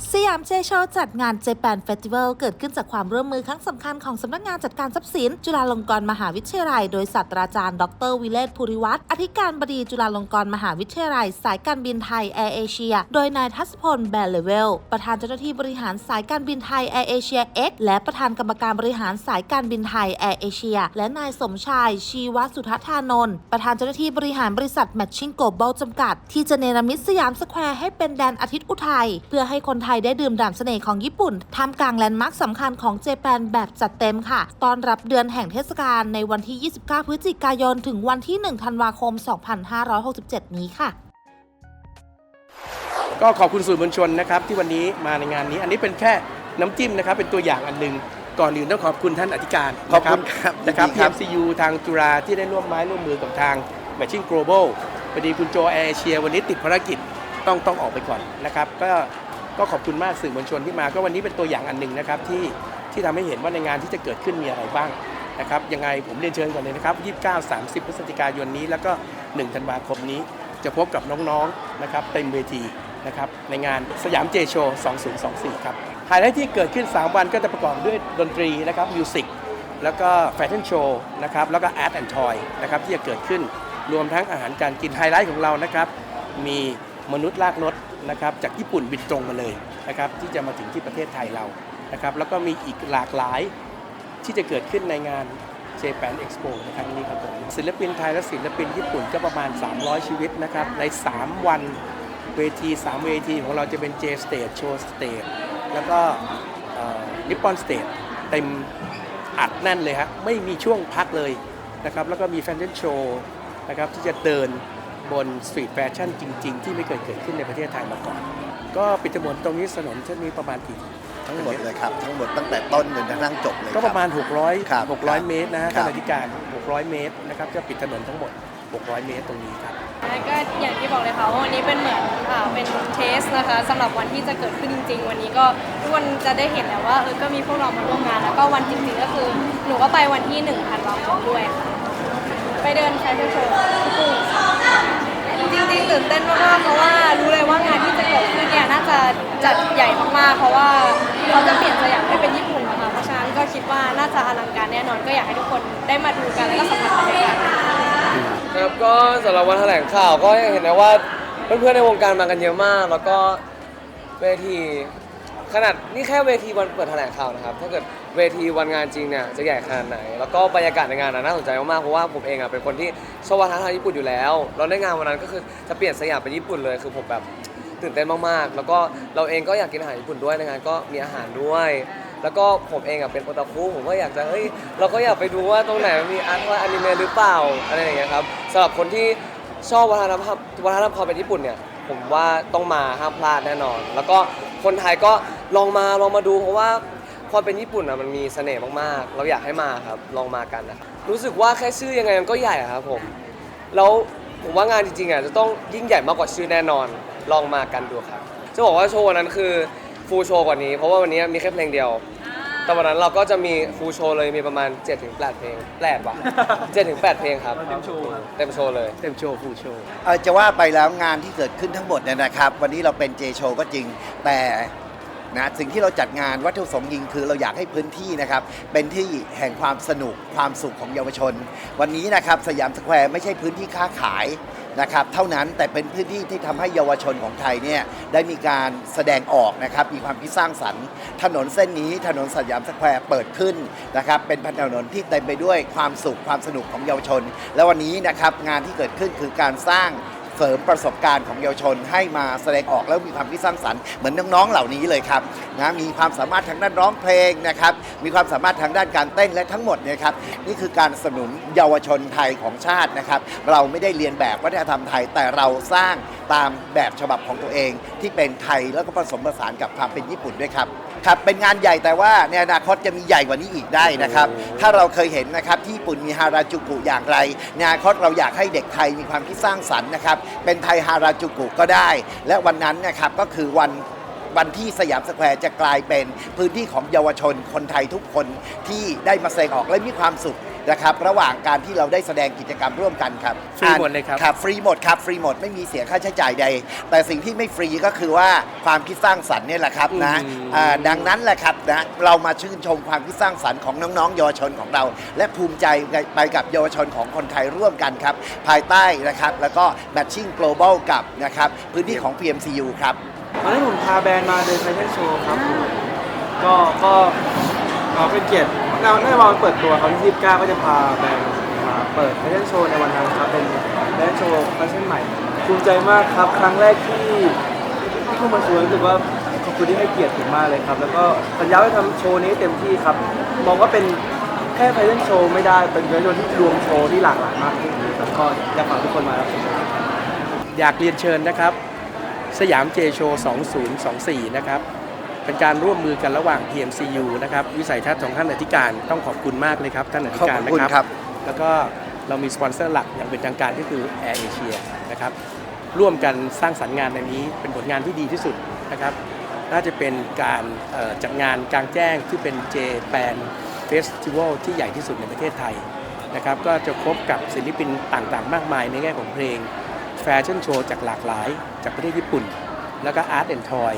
สยามเจโชจัดงานเจแปนเฟสติวัลเกิดขึ้นจากความร่วมมือครั้งสำคัญของสำนักงานจัดการทรัพย์สิน จุฬาลงกรณ์มหาวิทยาลัย โดยศาสตราจารย์ ดรวิเลศภูริวัตรอธิการบดีจุฬาลงกรณ์มหาวิทยาลัย สายการบินไทยแอร์เอเชียโดยนายทัศพลแบลเลเวล ประธานเจ้าหน้าที่บริหารสายการบินไทยแอร์เอเชียเอ็กและประธานกรรมการบริหารสายการบินไทยแอร์เอเชียและนายสมชายชีวสุทัศานนท์ประธานเจ้าหน้าที่บริหารบริษัทแมทชิ่งโกลบอลจำกัด ที่จะเนรมิตสยามสแควร์ให้เป็นแดนอาทิตย์อุทัยเพื่อให้คนไทยได้ดื่มด่ำเสน่ห์ของญี่ปุ่นท่ามกลางแลนด์มาร์คสำคัญของเจแปนแบบจัดเต็มค่ะ ตอนรับเดือนแห่งเทศกาลในวันที่ 29 พฤศจิกายน ถึงวันที่ 1 ธันวาคม 2567 นี้ค่ะ ก็ขอบคุณสื่อมวลชนนะครับที่วันนี้มาในงานนี้ อันนี้เป็นแค่น้ำจิ้มนะครับเป็นตัวอย่างอันหนึ่งก่อนอื่นต้องขอบคุณท่านอธิการขอบคุณครับนะครับ ยินดีครับ PMCU ทางจุฬาที่ได้ร่วมไม้ร่วมมือกับทาง Matching Global พอดีคุณโจแอร์เชียวันนี้ติดภารกิจต้องต้องออกไปก่อนนะครับ ก็ ก็ขอบคุณมากสื่อมวลชนที่มา ก็วันนี้เป็นตัวอย่างอันหนึ่งนะครับที่ที่ทำให้เห็นว่าในงานที่จะเกิดขึ้นมีอะไรบ้างนะครับยังไงผมเรียนเชิญก่อนเลยนะครับ 29 30 พฤศจิกายนนี้ แล้วก็ 1 ธันวาคมนี้ จะพบกับน้องๆนะครับเต็มเวทีนะครับในงานสยามเจโชว์2024 ครับไฮไลท์ที่เกิดขึ้น 3 วันก็จะประกอบด้วยดนตรีนะครับมิวสิกแล้วก็แฟชั่นโชว์นะครับแล้วก็อาร์ตแอนด์ทอยนะครับที่จะเกิดขึ้นรวมทั้งอาหารการกินไฮไลท์ของเรานะครับมีมนุษย์ลากรถ นะครับจากญี่ปุ่นบินตรงมาเลยนะครับที่จะมาถึงที่ประเทศไทยเรานะครับแล้วก็มีอีกหลากหลายที่จะเกิดขึ้นในงาน Japan Expo ในครั้งนี้ครับผมศิลปินไทยและศิลปินญี่ปุ่นก็ประมาณ 300 ชีวิตนะครับใน 3 วันเวที 3 เวทีของเราจะเป็น J Stage Show Stage แล้วก็นิปปอนสเต e เต็มอัดแน่นเลยฮะไม่มีช่วงพักเลยนะครับแล้วก็มีแฟชั่นโชว์นะครับที่จะเดิน บนสตรีทแฟชั่นจริง ๆ ที่ไม่เคยเกิดขึ้นในประเทศไทยมาก่อน ก็ปิดถนนตรงนี้ถนนเส้นนี้ประมาณกี่ทั้งหมดเลยครับ ทั้งหมดตั้งแต่ต้นจนกระทั่งจบเลยก็ประมาณคบ600ครับ600 เมตรนะฮะครัท่าบนอธิการ 600 เมตรนะครับจะปิดถนนทั้งหมด 600 เมตรตรงนี้ครับแล้วก็อย่างที่บอกเลยค่ะว่าวันนี้เป็นเหมือนอ่าเป็นเทสนะคะสำหรับวันที่จะเกิดขึ้นจริง ๆ วันนี้ก็ทุกคนจะได้เห็นแล้วว่าเออก็มีพวกเรามาร่วมงาน แล้วก็วันจริงๆก็คือหนูก็ไปวันที่1ธันวาคมด้วยค่ะไปเดินแฟชั่นโชว์ญี่ปุ่นจริงๆตื่น เต้นมากๆเพราะว่ารู้เลยว่างานที่จะเกิดขึ้นเนี่ยน่าจะจัดใหญ่มากๆ เพราะว่าเขาจะเปลี่ยนสยามให้เป็นญี่ปุ่นนะคะเพราะฉะนั้นก็คิดว่าน่าจะอลังการแน่นอนก็อยากให้ทุกคนได้มาดูกันแล้วก็สัมผัสบรรยากาศครับก็สำหรับวันแถลงข่าวก็เห็นนะว่าเพื่อนๆในวงการมากันเยอะมาก แล้วก็เวทีขนาดนี่แค่เวทีวันเปิดแถลงข่าวนะครับถ้าเกิด เวทีวันงานจริงเนี่ยจะใหญ่ขนาดไหน แล้วก็บรรยากาศในงานน่ะน่าสนใจมากๆเพราะว่าผมเองอะเป็นคนที่ชอบวัฒนธรรมญี่ปุ่นอยู่แล้วแล้วในงานวันนั้นก็คือจะเปลี่ยนสยามเป็นญี่ปุ่นเลยคือผมแบบตื่นเต้นมากๆ แล้วก็เราเองก็อยากกินอาหารญี่ปุ่นด้วยในงานก็มีอาหารด้วย แล้วก็ผมเองอะเป็นโอตาคุผมก็อยากจะเฮ้ยเราก็อยากไปดูว่าตรงไหนมันมีอาร์ตว่าอนิเมะหรือเปล่าอะไรอย่างเงี้ยครับสำหรับคนที่ชอบวัฒนธรรมวัฒนธรรมความเป็นญี่ปุ่นเนี่ยผมว่าต้องมาห้ามพลาดแน่นอน แล้วก็คนไทยก็ลองมาลองมาดูเพราะว่า ความเป็นญี่ปุ่นอะมันมีเสน่ห์มากๆ เราอยากให้มาครับลองมากันนะครับรู้สึกว่าแค่ชื่อยังไงมันก็ใหญ่อะครับผมแล้วผมว่างานจริงๆอะจะต้องยิ่งใหญ่มากกว่าชื่อแน่นอนลองมากันดูครับจะบอกว่าโชว์วันนั้นคือฟูลโชว์กว่านี้ เพราะว่าวันนี้มีแค่เพลงเดียว แต่วันนั้นเราก็จะมีฟูลโชว์เลยมีประมาณ7ถึง8เพลงแปดว่ะ7ถึง8เพลงครับ เต็มโชว์เต็มโชว์เลย เต็มโชว์ฟูลโชว์ เอ่อจะว่าไปแล้วงานที่เกิดขึ้นทั้งหมดเนี่ยนะครับ วันนี้เราเป็นเจโชก็จริง แต่ นะสิ่งที่เราจัดงานวัตถุประสงค์ยิงคือเราอยากให้พื้นที่นะครับเป็นที่แห่งความสนุกความสุขของเยาวชน วันนี้นะครับสยามสแควร์ไม่ใช่พื้นที่ค้าขายนะครับเท่านั้นแต่เป็นพื้นที่ที่ทำให้เยาวชนของไทยเนี่ยได้มีการแสดงออกนะครับมีความคิดสร้างสรรค์ ถนนเส้นนี้ถนนสยามสแควร์เปิดขึ้นนะครับเป็นถนนที่เต็มไปด้วยความสุขความสนุกของเยาวชน และวันนี้นะครับงานที่เกิดขึ้นคือการสร้าง เสริมประสบการณ์ของเยาวชน ให้มาแสดงออกแล้วมีความคิดสร้างสรรค์เหมือนน้องๆเหล่านี้เลยครับนะมีความสามารถทางด้านร้องเพลงนะครับมีความสามารถทางด้านการเต้นและทั้งหมดเนี่ยครับนี่คือการสนับสนุนเยาวชนไทยของชาตินะครับ เราไม่ได้เรียนแบบวัฒนธรรมไทยแต่เราสร้างตามแบบฉบับของตัวเอง ที่เป็นไทยแล้วก็ผสมผสานกับความเป็นญี่ปุ่นด้วยครับ ครับเป็นงานใหญ่แต่ว่าในอนาคตจะมีใหญ่กว่านี้อีกได้นะครับ ถ้าเราเคยเห็นนะครับที่ญี่ปุ่นมีฮาราจูกุอย่างไรในอนาคตเราอยากให้เด็กไทยมีความคิดสร้างสรรค์นะครับ เป็นไทยฮาราจูกุก็ได้ และวันนั้นนะครับก็คือวันวันที่สยามสแควร์จะกลายเป็นพื้นที่ของเยาวชนคนไทยทุกคนที่ได้มาแสดงออกและมีความสุข นะครับระหว่างการที่เราได้แสดงกิจกรรมร่วมกันครับฟรีหมดเลยครับ ครับฟรีหมดครับฟรีหมดไม่มีเสียค่าใช้จ่ายใด แต่สิ่งที่ไม่ฟรีก็คือว่าความคิดสร้างสรรค์เนี่ยแหละครับนะอืม อ่าดังนั้นแหละครับนะเรามาชื่นชมความคิดสร้างสรรค์ของน้องๆเยาวชนของเรา และภูมิใจไปกับเยาวชนของคนไทยร่วมกันครับภายใต้นะครับแล้วก็ matching global กับนะครับพื้นที่ของ PMCU ครับวันนี้ผมพาแบรนด์มาเดินแฟชั่นโชว์ครับผมก็ก็เอ่อเป็นเกียรติ ในในวันเปิดตัวครับที่29ก็จะพาแบรนด์มาเปิดแฟชั่นโชว์ในวันนั้นครับเป็นแฟชั่นโชว์แฟชั่นใหม่ภูมิใจมากครับ ครั้งแรกที่ที่เข้ามาชวนรู้สึกว่าขอบคุณที่ให้เกียรติผมมากเลยครับ แล้วก็สัญญาว่าทำโชว์นี้เต็มที่ครับ มองว่าเป็นแค่แฟชั่นโชว์ไม่ได้เป็นแฟชั่นโชว์ที่รวมโชว์ที่หลากหลายมากขึ้นครับก็อยากฝากทุกคนมารับชมอยากเรียนเชิญนะครับ สยามเจโชว์ 2024 นะครับ เป็นการร่วมมือกันระหว่าง PMCU นะครับวิสัยทัศน์ของท่านอธิการต้องขอบคุณมากเลยครับท่านอธิการขอบนะคุณคครัรับแล้วก็เรามีสปอนเซอร์หลักอย่างเป็นทางการก็คือ Air Asia นะครับร่วมกันสร้างสรรค์งานในนี้เป็นผลงานที่ดีที่สุดนะครับน่าจะเป็นการเอ่อจัดงานกลางแจ้งที่เป็นเจแปนเฟสติวัลที่ใหญ่ที่สุดในประเทศไทยนะครับก็จะพบกับศิลปินต่างๆ มากมายในแง่ของเพลง แฟชั่นโชว์จากหลากหลายจากประเทศญี่ปุ่น แล้วก็อาร์ตแอนด์ทอย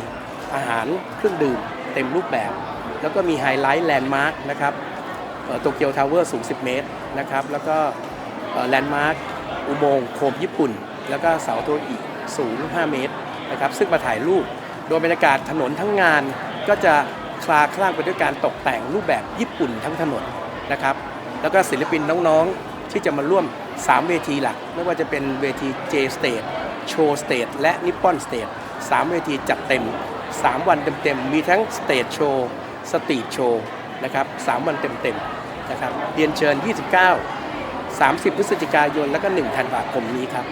อาหารเครื่องดื่มเต็มรูปแบบ แล้วก็มีไฮไลท์แลนด์มาร์คนะครับโตเกียวทาวเวอร์สูง 10 เมตรนะครับแล้วก็แลนด์มาร์คอุโมงค์โคมญี่ปุ่น แล้วก็เสาโทอีกสูง 5 เมตรนะครับซึ่งมาถ่ายรูปโดยบรรยากาศถนนทั้งงานก็จะคลาคลั่งไปด้วยการตกแต่งรูปแบบญี่ปุ่นทั้งถนนนะครับแล้วก็ศิลปินน้องๆที่จะมาร่วม 3 เวทีหลัก ไม่ว่าจะเป็นเวที J Stage Show Stage และ Nippon Stage 3 เวทีจัดเต็ม 3 วันเต็มๆ มีทั้งสเตจโชว์ สตรีทโชว์นะครับ3วันเต็มๆนะครับเรียนเชิญ 29 30 พฤศจิกายน แล้วก็ 1 ธันวาคมนี้ครับ